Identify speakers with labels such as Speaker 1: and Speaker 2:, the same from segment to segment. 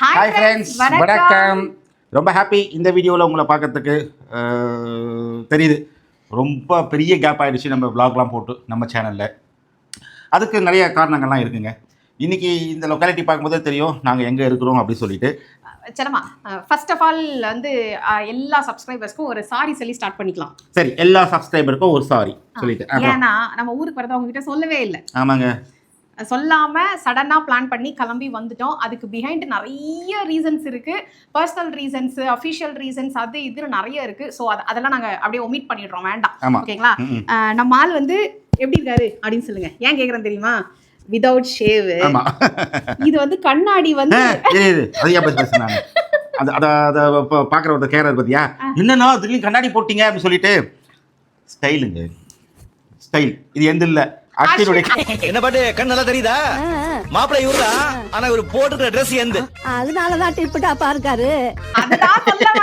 Speaker 1: Hi friends வணக்கம். ரொம்ப happy இந்த வீடியோவில் உங்களை பார்க்கறதுக்கு தெரியுது. ரொம்ப பெரிய கேப் ஆயிடுச்சு நம்ம vlogலாம் போட்டு நம்ம சேனலில் அதுக்கு நிறைய காரணங்கள்லாம் இருக்குங்க. இன்னைக்கு இந்த லொக்காலிட்டி பார்க்கும்போதே தெரியும் நாங்கள் எங்கே இருக்கிறோம் அப்படின்னு சொல்லிட்டு.
Speaker 2: சரமா ஃபர்ஸ்ட் ஆஃப் ஆல் வந்து எல்லா சப்ஸ்கிரைபர்ஸ்க்கும் ஒரு சாரி சொல்லி ஸ்டார்ட் பண்ணிக்கலாம்.
Speaker 1: சரி எல்லா சப்ஸ்கிரைபருக்கும் ஒரு சாரி சொல்லிட்டு
Speaker 2: ஏன்னா நம்ம ஊருக்கு வரது அவங்க கிட்ட சொல்லவே இல்லை.
Speaker 1: ஆமாங்க.
Speaker 2: சொல்லாம சடனா பிளான் பண்ணி கிளம்பி வந்துட்டோம். அதுக்கு பிஹைண்ட் நிறைய ரீசன்ஸ் இருக்கு. பர்சனல் ரீசன்ஸ் அஃபிஷியல் ரீசன்ஸ் அது இதுன்னு நிறைய இருக்கு. ஸோ அதெல்லாம் நாங்க அப்படியே ஒமிட் பண்ணிடுறோம். வேண்டாம். ஓகேங்களா? நம்ம ஆள் வந்து எப்படி இருக்காரு அப்படின்னு சொல்லுங்க. ஏன் கேக்குறேன் தெரியுமா? விதவுட் ஷேவ் இது வந்து கண்ணாடி வந்து
Speaker 1: அது அதை அதை பார்க்குற ஒரு கேரர் பார்த்தியா என்னன்னா திடீர்னு கண்ணாடி போட்டீங்க அப்படின்னு சொல்லிட்டு ஸ்டைலுங்க ஸ்டைல் இது எந்த இல்லை.
Speaker 3: என்ன பாட்டு? கண் நல்லா தெரியுதா மாப்பிள்ளை இவருடா ஆனா இவர் போட்டுக்கிற ட்ரெஸ் எந்த
Speaker 4: அதனாலதான் டிப்பு டாப்பா இருக்காரு.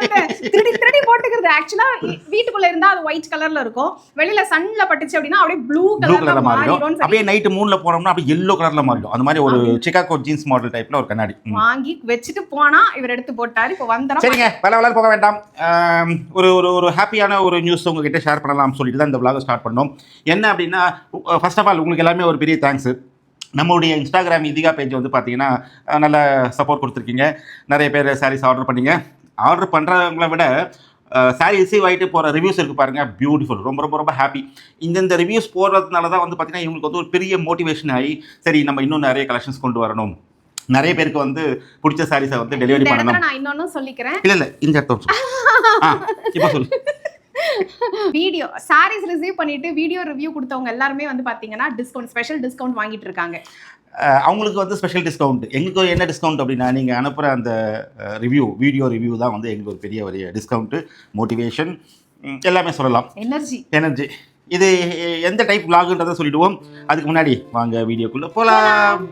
Speaker 2: வந்தேன் திருடி திருடி போட்டுக்கிறது. ஆக்சுவலா வீட்டுக்குள்ள இருந்தா அது ஒயிட் கலர்ல இருக்கும். வெளியில சன்ல பட்டுச்சு அப்படின்னா அப்படியே ப்ளூ கலர்ல
Speaker 1: மாறிடும். அப்படியே நைட்டு மூணுல போனோம்னா அப்படியே எல்லோ கலர்ல மாறிடும். அந்த மாதிரி ஒரு சிகாகோ ஜீன்ஸ் மாடல் டைப்ல ஒரு கண்ணாடி.
Speaker 2: வாங்கி வச்சுட்டு போனா இவர் எடுத்து போட்டாரு. இப்போ வந்தோம்
Speaker 1: சரிங்க. பல வளர் போக வேண்டாம். ஒரு ஒரு ஒரு ஹாப்பியான ஒரு நியூஸ் உங்ககிட்ட ஷேர் பண்ணலாம்னு சொல்லிட்டு தான் இந்த vlog ஸ்டார்ட் பண்ணோம். என்ன அப்படின்னா ஃபர்ஸ்ட் ஆஃப் ஆல் உங்களுக்கு எல்லாமே ஒரு பெரிய தேங்க்ஸ் நம்மளுடைய இன்ஸ்டாகிராம் இதிகா பேஜ் வந்து பார்த்தீங்கன்னா நல்ல சப்போர்ட் கொடுத்துருக்கீங்க. நிறைய பேர் சாரீஸ் ஆர்டர் பண்ணீங்க. ஆர்டர் பண்ணுறவங்கள விட சாரி ரிசீவ் ஆகிட்டு போகிற ரிவ்யூஸ் இருக்குது பாருங்கள் பியூட்டிஃபுல் ரொம்ப ரொம்ப ரொம்ப ஹாப்பி இந்தந்த ரிவ்யூஸ் போடுறதுனால தான் வந்து பார்த்தீங்கன்னா இவங்களுக்கு வந்து ஒரு பெரிய மோட்டிவேஷன் ஆகி சரி நம்ம இன்னும் நிறைய கலெக்ஷன்ஸ் கொண்டு வரணும். நிறைய பேருக்கு வந்து பிடிச்ச சாரீஸை வந்து டெலிவரி பண்ணணும்.
Speaker 2: நான் இன்னொன்னு சொல்லிக்கிறேன்.
Speaker 1: இல்ல இல்ல இந்த இடத்த இப்போ சொல்லு.
Speaker 2: வீடியோ சாரீஸ் ரிசீவ் பண்ணிட்டு வீடியோ ரிவ்யூ கொடுத்தவங்க எல்லாருமே வந்து பாத்தீங்கன்னா டிஸ்கவுண்ட் ஸ்பெஷல் டிஸ்கவுண்ட் வாங்கிட்டு இருக்காங்க.
Speaker 1: அவங்களுக்கு வந்து ஸ்பெஷல் டிஸ்கவுண்ட் எங்களுக்கு என்ன டிஸ்கவுண்ட் அப்படின்னா நீங்கள் அனுப்புகிற அந்த ரிவ்யூ வீடியோ ரிவ்யூ தான் வந்து எங்களுக்கு ஒரு பெரிய ஒரு டிஸ்கவுண்ட்டு மோட்டிவேஷன் எல்லாமே சொல்லலாம்.
Speaker 2: எனர்ஜி
Speaker 1: எனர்ஜி இது எந்த டைப் vlogன்றதை சொல்லிடுவோம். அதுக்கு முன்னாடி வாங்க வீடியோக்குள்ளே போகலாம்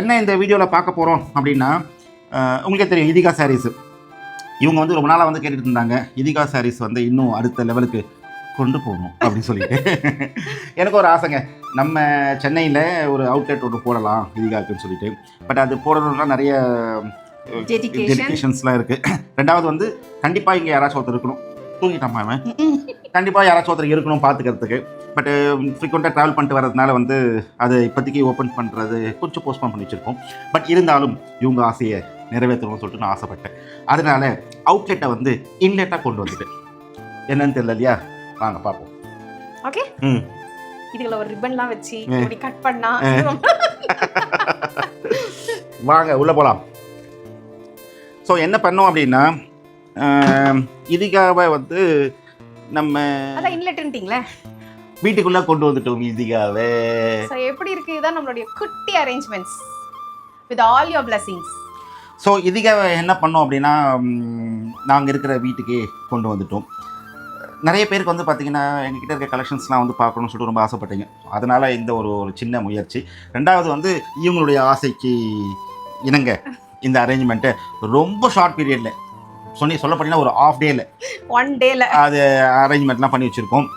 Speaker 1: என்ன இந்த வீடியோவில் பார்க்க போகிறோம் அப்படின்னா உங்களுக்கே தெரியும் இதிகா சாரீஸ் இவங்க வந்து ரொம்ப நாளாக வந்து கேட்டுட்டு இருந்தாங்க. இதிகா சாரீஸ் வந்து இன்னும் அடுத்த லெவலுக்கு கொண்டு போகணும் அப்படின்னு சொல்லிட்டு. எனக்கு ஒரு ஆசைங்க. நம்ம சென்னையில் ஒரு அவுட்லெட் ஒன்று போடலாம் இதிகாக்குன்னு சொல்லிட்டு. பட் அது போடணும்னா நிறைய. டெடிகேஷன்ஸ்லாம் இருக்குது ரெண்டாவது வந்து கண்டிப்பாக இங்கே யாராச்சும் ஒருத்தர் இருக்கணும். தூங்கிட்டாமா அவன். கண்டிப்பாக யாராச்சும் ஒருத்தர் இருக்கணும் பார்த்துக்கிறதுக்கு பட்டு ஃப்ரீக்வெண்ட்டாக ட்ராவல் பண்ணிட்டு வரதுனால வந்து அதை இப்போதைக்கு ஓப்பன் பண்ணுறது கொஞ்சம் போஸ்ட்போன் பண்ணி வச்சுருக்கோம். பட் இருந்தாலும் இவங்க ஆசையை நிறைவேற்றணும்னு சொல்லிட்டு நான் ஆசைப்பட்டேன். அதனால அவுட்லெட்டை வந்து இன்லெட்டாக கொண்டு வந்துட்டேன். என்னன்னு தெரியல இல்லையா? வாங்க பார்ப்போம்.
Speaker 2: ஓகே
Speaker 1: ம்.
Speaker 2: இதுல ஒரு ரிப்பன்லாம் வச்சு. இப்படி கட் பண்ணா.
Speaker 1: வாங்க உள்ளே போகலாம் ஸோ என்ன பண்ணோம் அப்படின்னா இதுக்காக வந்து நம்ம
Speaker 2: அதான் இன்லெட்ன்ட்டீங்களே
Speaker 1: வீட்டுக்குள்ளே கொண்டு வந்துட்டோம் இதுக்காகவே
Speaker 2: ஸோ எப்படி இருக்கு? இதான் நம்மளுடைய குட்டி arrangements with all your blessings
Speaker 1: so இதுக்காக என்ன பண்ணோம் அப்படின்னா நாங்கள் இருக்கிற வீட்டுக்கே கொண்டு வந்துட்டோம். நிறைய பேருக்கு வந்து பார்த்தீங்கன்னா எங்ககிட்ட இருக்க கலெக்ஷன்ஸ்லாம் வந்து பார்க்கணும்னு சொல்லிட்டு ரொம்ப ஆசைப்பட்டீங்க. அதனால் இந்த ஒரு ஒரு சின்ன முயற்சி. ரெண்டாவது வந்து இவங்களுடைய ஆசைக்கு இணங்க. இந்த அரேஞ்ச்மெண்ட்டு ரொம்ப ஷார்ட் பீரியடில் சொன்னி சொல்ல போனீங்கன்னா ஒரு ஆஃப் டேல
Speaker 2: ஒன் டேல
Speaker 1: அது அரேஞ்ச்மெண்ட்லாம் பண்ணி வச்சுருக்கோம்.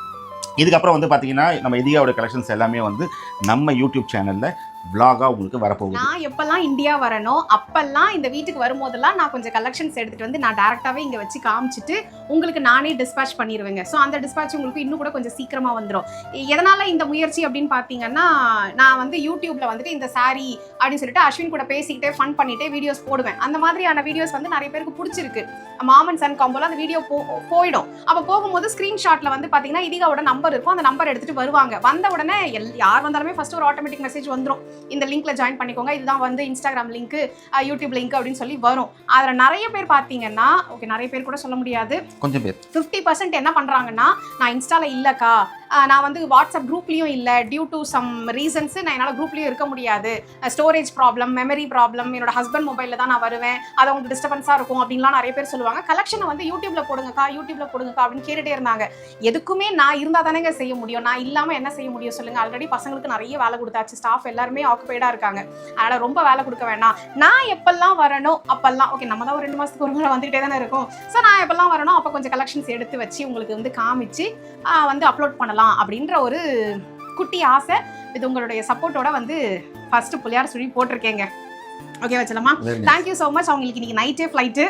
Speaker 1: இதுக்கப்புறம் வந்து பார்த்தீங்கன்னா நம்ம இதிகாவோட கலெக்ஷன்ஸ் எல்லாமே வந்து நம்ம யூடியூப் சேனலில் vlog-ஆ உங்களுக்கு வரப்போகுது.
Speaker 2: நான் எப்பெல்லாம் இந்தியா வரணும் அப்பெல்லாம் இந்த வீட்டுக்கு வரும்போதெல்லாம் நான் கொஞ்சம் கலெக்ஷன்ஸ் எடுத்துட்டு வந்து நான் டேரக்டாவே இங்க வச்சு காமிச்சிட்டு உங்களுக்கு நானே டிஸ்பேச் பண்ணிடுவேங்க ஸோ அந்த டிஸ்பேச் உங்களுக்கு இன்னும் கூட கொஞ்சம் சீக்கிரமா வந்துடும் எதனால இந்த முயற்சி அப்படின்னு பார்த்தீங்கன்னா நான் வந்து யூடியூப்ல வந்துட்டு இந்த சாரி அப்படின்னு சொல்லிட்டு அஸ்வின் கூட பேசிக்கிட்டே ஃபன் பண்ணிட்டே வீடியோஸ் போடுவேன். அந்த மாதிரியான வீடியோஸ் வந்து நிறைய பேருக்கு பிடிச்சிருக்கு. மாமன் சன் காம்போல அந்த வீடியோ போ போயிடும். அப்போ போகும்போது ஸ்க்ரீன்ஷாட்ல வந்து பார்த்தீங்கன்னா இதிகாவோட நம்பர் இருக்கும். அந்த நம்பர் எடுத்துட்டு வருவாங்க. வந்த உடனே எல் யார் வந்தாலுமே ஃபர்ஸ்ட் ஒரு ஆட்டோமேட்டிக் மெசேஜ் வந்துடும் இந்த லிங்க்ல ஜாயின் பண்ணிக்கோங்க. இதுதான் வந்து இன்ஸ்டாகிராம் லிங்க் யூடியூப் லிங்க் அப்படின்னு சொல்லி வரும். அதில் நிறைய பேர் பார்த்தீங்கன்னா ஓகே நிறைய பேர் கூட சொல்ல முடியாது.
Speaker 1: கொஞ்சம் பேர்.
Speaker 2: ஃபிஃப்டி பர்சன்ட் என்ன பண்ணுறாங்கன்னா நான் இன்ஸ்டால இல்லைக்கா. நான் வந்து வாட்ஸ்அப் குரூப்லேயும் இல்லை. டியூ டு சம் ரீசன்ஸு நான் என்னால் குரூப்லேயும் இருக்க முடியாது. ஸ்டோரேஜ் ப்ராப்ளம் மெமரி ப்ராப்ளம் என்னோட ஹஸ்பண்ட் மொபைலில் தான் நான் வருவேன். அது அவங்களுக்கு டிஸ்டர்பன்ஸாக இருக்கும் அப்படின்லாம் நிறைய பேர் சொல்லுவாங்க. கலெக்ஷனை வந்து யூடியூப்ல போடுங்கக்கா யூடியூப்ல போடுங்கக்கா அப்படின்னு கேட்டுகிட்டே இருந்தாங்க. எதுக்குமே நான் இருந்தால் தானேங்க செய்ய முடியும். நான் இல்லாமல் என்ன செய்ய முடியும் சொல்லுங்கள் ஆல்ரெடி பசங்களுக்கு நிறைய வேலை கொடுத்தாச்சு. ஸ்டாஃப் எல்லாருமே ஆக்குபைடாக இருக்காங்க. அதனால் ரொம்ப வேலை கொடுக்க வேண்டாம். நான் எப்பெல்லாம் வரணும்? அப்பெல்லாம் ஓகே நம்ம தான் ஒரு ரெண்டு மாதத்துக்கு ஒரு முறை வந்துகிட்டே தானே இருக்கும். ஸோ நான் எப்பெல்லாம் வரணும்? அப்போ கொஞ்சம் கலெக்ஷன்ஸ் எடுத்து வச்சு உங்களுக்கு வந்து காமிச்சு வந்து அப்லோட் பண்ணலாம். அப்படின்ற ஒரு குட்டி ஆசை. இது உங்களுடைய சப்போர்ட்டோட வந்து ஃபர்ஸ்ட் புள்ளியார் சுழி போட்டிருக்கேங்க. ஓகே வச்சலாமா. தேங்க்யூ ஸோ மச் அவங்களுக்கு இன்னைக்கு நைட்டே ஃப்ளைட்டு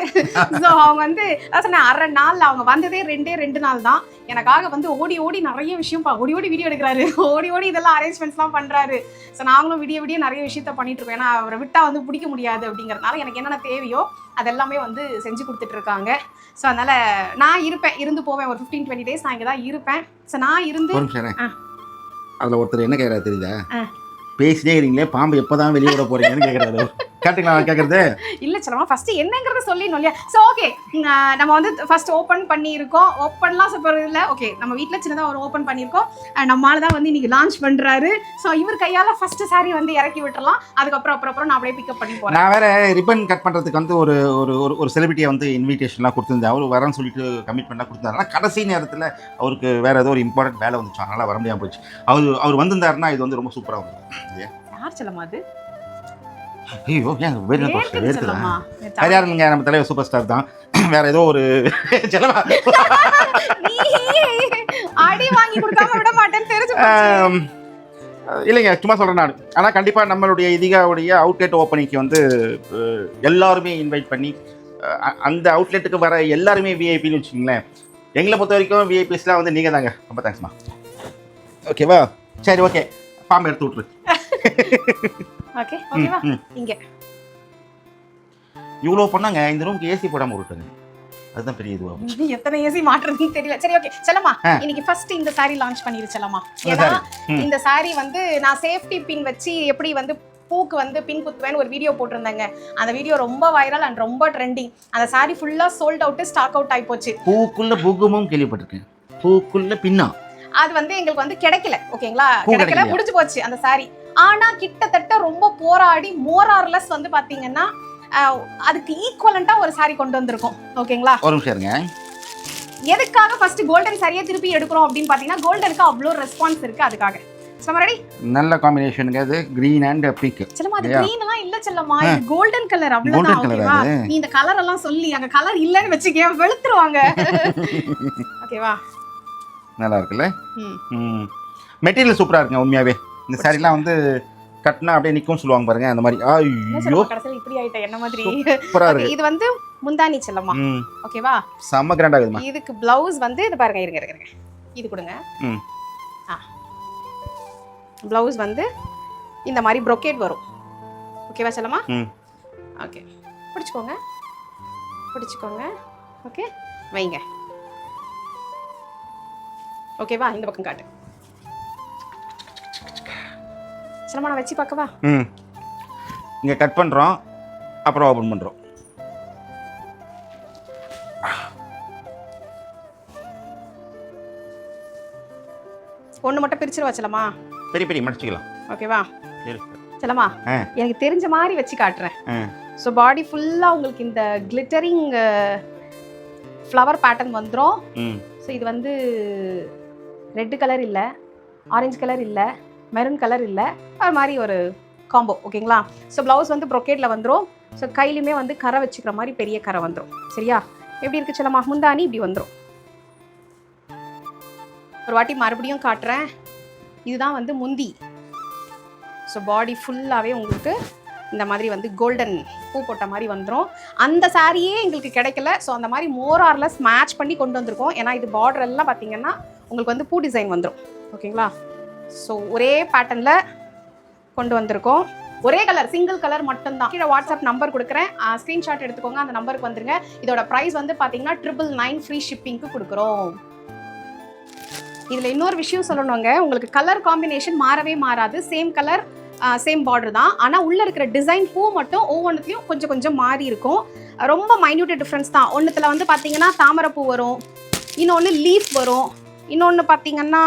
Speaker 2: ஸோ அவங்க வந்து சொன்னேன் அரை நாள் அவங்க வந்ததே ரெண்டே ரெண்டு நாள் தான். எனக்காக வந்து ஓடி ஓடி நிறைய விஷயம் ஓடி ஓடி வீடியோ எடுக்கிறாரு. ஓடி ஓடி இதெல்லாம் அரேஞ்ச்மெண்ட்ஸ்லாம் பண்ணுறாரு ஸோ நாங்களும் விடிய விடிய நிறைய விஷயத்த பண்ணிட்டு இருக்கோம். ஏன்னா அவரை விட்டா வந்து பிடிக்க முடியாது அப்படிங்கறதுனால எனக்கு என்னென்ன தேவையோ அதெல்லாமே வந்து செஞ்சு கொடுத்துட்டு இருக்காங்க. ஸோ அதனால நான் இருப்பேன். இருந்து போவேன். ஒரு ஃபிஃப்டீன் டுவெண்ட்டி டேஸ் நான் இங்கே தான் இருப்பேன். ஸோ நான் இருந்து.
Speaker 1: அதில் ஒருத்தர் என்ன கேட்குறாரு தெரியுதா?
Speaker 2: ஆ.
Speaker 1: பேசினே இருக்கீங்களே பாம்பு எப்போ தான் வெளியே விட போறீங்கன்னு கேட்குறாரு கேட்டுங்களா நான் கேட்குறது
Speaker 2: இல்ல சொல்லமா ஃபர்ஸ்ட் என்னங்கறத சொல்லிடணும் இல்லையா? ஸோ ஓகே நம்ம வந்து ஃபர்ஸ்ட் ஓப்பன் பண்ணியிருக்கோம். ஓப்பன்லாம் சூப்பர் இல்லை. ஓகே நம்ம வீட்டில் சின்னதாக ஒரு ஓப்பன் பண்ணியிருக்கோம். நம்மால தான் வந்து இன்னைக்கு லான்ச் பண்றாரு. ஸோ இவர் கையால ஃபர்ஸ்ட் saree வந்து இறக்கி விட்டுறலாம். அதுக்கப்புறம் அப்புறம் அப்புறம் நான் அப்படியே பிக்கப் பண்ணி போறேன்.
Speaker 1: நான் வேற ரிப்பன் கட் பண்ணுறதுக்கு வந்து ஒரு ஒரு ஒரு ஒரு செலிபிரிட்டியை வந்து இன்விடேஷன்லாம் கொடுத்துருந்தேன். அவர் வரேன்னு சொல்லிட்டு கமிட்மெண்ட்லாம் கொடுத்தாரு ஆனால் கடைசி நேரத்தில் அவருக்கு வேற ஏதோ ஒரு இம்பார்ட்டன்ட் வேலை வந்துச்சு. அதனால் வர முடியாமல் போச்சு அவர் அவர் வந்திருந்தாருன்னா இது வந்து ரொம்ப சூப்பராக இருக்கும்
Speaker 2: யார் சொல்லமா அது?
Speaker 1: ஐயோ ஏன் வேறு
Speaker 2: வேர்க்குது?
Speaker 1: வேறு யாரும் இல்லைங்க? நம்ம தலைவர் சூப்பர் ஸ்டார் தான். வேற ஏதோ ஒரு செலவா
Speaker 2: அடி வாங்கி கொடுக்காம விட மாட்டேன்னு தெரிஞ்சு போச்சு.
Speaker 1: இல்லைங்க சும்மா சொல்கிறேன் நான். ஆனால் கண்டிப்பாக நம்மளுடைய இதிகாவுடைய அவுட்லெட் ஓப்பனிங்க்கு வந்து எல்லாருமே இன்வைட் பண்ணி அந்த அவுட்லெட்டுக்கு வர எல்லாருமே விஐபின்னு வச்சுக்கோங்களேன். எங்களை பொறுத்த வரைக்கும் விஐபிஸ்லாம் வந்து நீங்கள் தாங்க ரொம்ப தேங்க்ஸ்மா ஓகேவா சரி ஓகே பாம்பு எடுத்து விட்ரு
Speaker 2: ஓகே ஓகேவா. இங்க.
Speaker 1: இவ்வளோ பண்ணாங்க இந்த ரூமுக்கு ஏசி போடாமல் விட்டுங்க அதுதான் பெரிய இதுவாகும்
Speaker 2: நீ எத்தனை ஏசி மாட்டுறதுன்னு தெரியல. சரி ஓகே செல்லம்மா. இன்னைக்கு ஃபர்ஸ்ட் இந்த saree லான்ச் பண்ணிரு செல்லம்மா. ஏன்னா. இந்த saree வந்து நான் சேஃப்டி பின் வச்சு எப்படி வந்து பூக்கு வந்து பின் குத்துவேன்னு ஒரு வீடியோ போட்டிருந்தேங்க. அந்த வீடியோ ரொம்ப வைரல் அண்ட் ரொம்ப ட்ரெண்டிங் அந்த saree ஃபுல்லா சோல்ட் அவுட் ஸ்டாக் அவுட் ஆகி போச்சு.
Speaker 1: பூக்குள்ள புகுமும் கேள்விப்பட்டிருக்கேன். பூக்குள்ள பின்னா.
Speaker 2: அது வந்து எங்களுக்கு வந்து கிடைக்கல ஓகேங்களா கிடைக்கல? முடிஞ்சு போச்சு அந்த saree. ஆனா கிட்டத்தட்ட ரொம்ப போராடி மோரார்லெஸ் வந்து பாத்தீங்கன்னா அதுக்கு ஈக்குவலண்டா ஒரு saree கொண்டு வந்திருக்கோம். ஓகேங்களா?
Speaker 1: ஒரு நிமிஷம்
Speaker 2: எதுக்காக ஃபர்ஸ்ட் கோல்டன் சரியா திருப்பி எடுக்கிறோம் அப்படின்னு பாத்தீங்கன்னா கோல்டனுக்கு அவ்வளோ ரெஸ்பான்ஸ் இருக்கு அதுக்காக.
Speaker 1: நல்ல காம்பினேஷனுங்க அது க்ரீன் அண்ட் பிங்க்
Speaker 2: செல்லமா அது எல்லாம் இல்ல செல்லமா இது கோல்டன் கலர் அவ்வளவுதான் ஓகேவா? நீ இந்த கலர் எல்லாம் சொல்லி அங்க கலர் இல்லன்னு வச்சுக்க வெளுத்துருவாங்க. ஓகேவா?
Speaker 1: நல்லா இருக்குல்ல?
Speaker 2: ம்.
Speaker 1: ம். மெட்டீரியல் சூப்பராக இருக்குங்க உண்மையாகவே இந்த சாரீலாம் வந்து கட்டினா அப்படியே நிற்கும் சொல்லுவாங்க பாருங்க அந்த மாதிரி. ஐயோ.
Speaker 2: கடைசியில் இப்படி ஆயிட்ட என்ன மாதிரி?
Speaker 1: சூப்பராக
Speaker 2: Okay,
Speaker 1: இருக்கு.
Speaker 2: இது வந்து முந்தானி செல்லமா ஓகேவா
Speaker 1: செம்ம கிராண்ட் ஆகுதுமா
Speaker 2: இதுக்கு பிளவுஸ் வந்து இது பாருங்க இருங்க இருங்க. இது கொடுங்க. ஆ. பிளவுஸ் வந்து இந்த மாதிரி brocade வரும். ஓகேவா செல்லமா. ஓகே பிடிச்சிக்கோங்க. பிடிச்சிக்கோங்க. ஓகே வைங்க. ஓகேவா இந்த பக்கம் காட்டு. செல்லமா நான் வச்சு பார்க்கவா?
Speaker 1: ம். இங்கே கட் பண்ணுறோம் அப்புறம் ஓப்பன் பண்ணுறோம்
Speaker 2: ஒன்று மட்டும் பிரிச்சிருவா செல்லமா
Speaker 1: பெரிய பெரிய மடிச்சிக்கலாம்.
Speaker 2: ஓகேவா
Speaker 1: இருக்கு
Speaker 2: செல்லமா
Speaker 1: ஆ.
Speaker 2: எனக்கு தெரிஞ்ச மாதிரி வச்சு காட்டுறேன். ஸோ பாடி ஃபுல்லாக உங்களுக்கு இந்த கிளிட்டரிங் ஃப்ளவர் பேட்டர்ன் வந்துடும் ஸோ இது வந்து ரெட் கலர் இல்லை ஆரஞ்சு கலர் இல்லை. மெரூன் கலர் இல்லை. அது மாதிரி ஒரு காம்போ ஓகேங்களா ஸோ ப்ளவுஸ் வந்து ப்ரொக்கேட்டில் வந்துடும் ஸோ கையிலுமே வந்து கரை வச்சுக்கிற மாதிரி பெரிய கரை வந்துடும் சரியா? எப்படி இருக்கு சில முந்தானி இப்படி வந்துடும் ஒரு வாட்டி மறுபடியும் காட்டுறேன். இதுதான் வந்து முந்தி. ஸோ பாடி ஃபுல்லாகவே உங்களுக்கு இந்த மாதிரி வந்து கோல்டன் பூ போட்ட மாதிரி வந்துடும் அந்த சாரியே எங்களுக்கு கிடைக்கல. ஸோ அந்த மாதிரி மோர் ஆர்லெஸ் மேட்ச் பண்ணி கொண்டு வந்திருக்கோம். ஏன்னா இது பார்டர் எல்லாம் பார்த்தீங்கன்னா உங்களுக்கு வந்து பூ டிசைன் வந்துடும் ஓகேங்களா ஸோ ஒரே பேட்டர்னில் கொண்டு வந்திருக்கோம். ஒரே கலர் சிங்கிள் கலர் மட்டும்தான். கீழே வாட்ஸ்அப் நம்பர் கொடுக்குறேன். ஸ்க்ரீன்ஷாட் எடுத்துக்கோங்க. அந்த நம்பருக்கு வந்துருங்க. இதோட ப்ரைஸ் வந்து பார்த்தீங்கன்னா ட்ரிபிள் நைன் ஃப்ரீ ஷிப்பிங்க்கு கொடுக்குறோம். இதில் இன்னொரு விஷயம் சொல்லணுங்க. உங்களுக்கு கலர் காம்பினேஷன் மாறவே மாறாது. சேம் கலர் சேம் பார்டர் தான். ஆனால் உள்ளே இருக்கிற டிசைன் பூ மட்டும் ஒவ்வொன்றுத்தையும் கொஞ்சம் கொஞ்சம் மாறி இருக்கும். ரொம்ப மைன்யூட் டிஃப்ரென்ஸ் தான். ஒன்றுத்தில் வந்து பார்த்தீங்கன்னா தாமரைப்பூ வரும். இன்னொன்று லீஃப் வரும். இன்னொன்று பார்த்தீங்கன்னா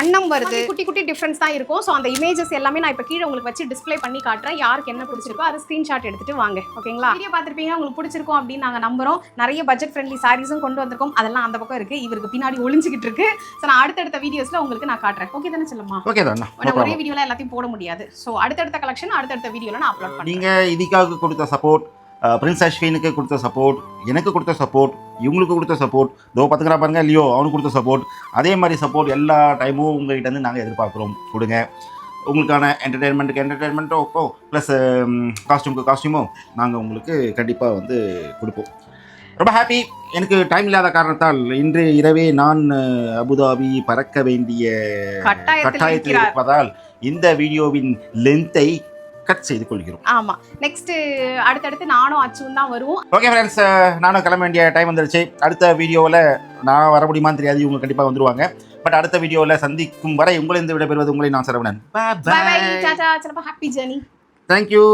Speaker 2: அன்னம் வருது. குட்டி குட்டி டிஃப்ரென்ஸ் தான் இருக்கும். ஸோ அந்த இமேஜஸ் எல்லாமே நான் இப்போ கீழே உங்களுக்கு வச்சு டிஸ்ப்ளே பண்ணி காட்டுறேன். யாருக்கு என்ன பிடிச்சிருக்கோ அதை ஸ்க்ரீன்ஷாட் எடுத்துட்டு வாங்க. ஓகேங்களா வீடியோ பார்த்துருப்பீங்க உங்களுக்கு பிடிச்சிருக்கும் அப்படின்னு நாங்கள் நம்புறோம். நிறைய பட்ஜெட் ஃப்ரெண்ட்லி சாரீஸும் கொண்டு வந்திருக்கோம். அதெல்லாம் அந்த பக்கம் இருக்கு. இவருக்கு பின்னாடி ஒளிஞ்சிக்கிட்டு இருக்கு. ஸோ நான் அடுத்தடுத்த வீடியோஸ்ல உங்களுக்கு நான் காட்டுறேன். ஓகே தானே சொல்லமா
Speaker 1: ஓகே தான்
Speaker 2: நான் ஒரே வீடியோல எல்லாத்தையும் போட முடியாது. ஸோ அடுத்தடுத்த கலெக்ஷன் அடுத்தடுத்த வீடியோல நான் அப்லோட் பண்ணுறேன்
Speaker 1: நீங்கள் இதுக்காக கொடுத்த சப்போர்ட் பிரின்ஸ் அஸ்வினுக்கு கொடுத்த சப்போர்ட் எனக்கு கொடுத்த சப்போர்ட் இவங்களுக்கு கொடுத்த சப்போர்ட் இதோ பார்த்துக்கிறா பாருங்க இல்லையோ அவனுக்கு கொடுத்த சப்போர்ட் அதே மாதிரி சப்போர்ட் எல்லா டைமும் உங்ககிட்ட இருந்து நாங்கள் எதிர்பார்க்குறோம். கொடுங்க. உங்களுக்கான என்டர்டெயின்மெண்ட்டுக்கு என்டர்டெயின்மெண்ட்டோ ப்ளஸ் காஸ்டியூமுக்கு காஸ்டியூமோ நாங்கள் உங்களுக்கு கண்டிப்பாக வந்து கொடுப்போம். ரொம்ப ஹாப்பி எனக்கு டைம் இல்லாத காரணத்தால் இன்று இரவே நான் அபுதாபி பறக்க வேண்டிய
Speaker 2: கட்டாயத்தில்.
Speaker 1: இருப்பதால் இந்த வீடியோவின் லென்த்தை கட் செய்து கொள்கிறோம்
Speaker 2: ஆமா. நெக்ஸ்ட் அடுத்தடுத்து நானும் அச்சுவும் தான் வருவோம்.
Speaker 1: ஓகே ஃப்ரெண்ட்ஸ் நானும் கிளம்ப வேண்டிய டைம் வந்துருச்சு. அடுத்த வீடியோவில் நான் வர முடியுமான்னு தெரியாது இவங்க கண்டிப்பாக வந்துருவாங்க. பட் அடுத்த வீடியோவில் சந்திக்கும் வரை உங்களிருந்து விடைபெறுவது உங்களை நான் சரவணன்.
Speaker 2: பை பை டாடா சிலப்பா ஹாப்பி ஜர்னி
Speaker 1: தேங்க்யூ